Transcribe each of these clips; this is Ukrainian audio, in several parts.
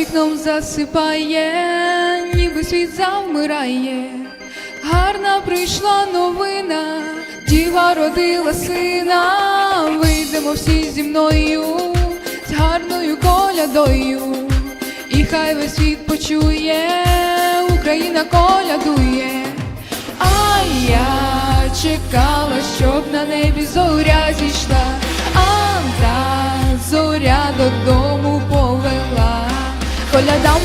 вікном засипає, ніби світ завмирає. Гарна прийшла новина, діва родила сина, вийдемо всі зі мною з гарною колядою, і хай весь світ почує, Україна колядує. А я чекала, щоб на небі зоря зійшла,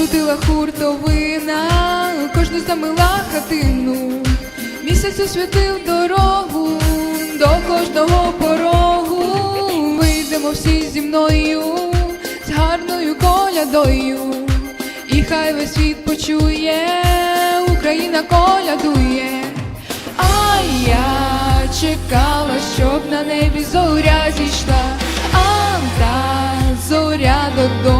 Закрутила хуртовина, кожну замила хатину, місяць освятив дорогу до кожного порогу. Вийдемо всі зі мною з гарною колядою, і хай весь світ почує, Україна колядує. А я чекала, щоб на небі зоря зійшла, а та зоря додому.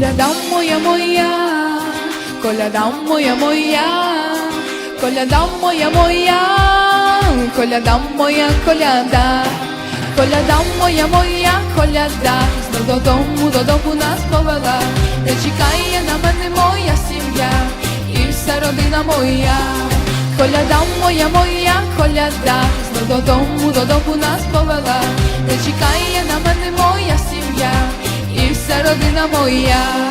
Коляда моя моя, коляда моя моя, коляда моя моя, коляда моя коляда, коляда моя моя коляда, знов додому, додому нас повела, де чекає на мене моя сім'я і вся родина моя. Коляда моя моя коляда, знов додому, додому нас повела, де чекає на мене моя сім'я і вся родина моя.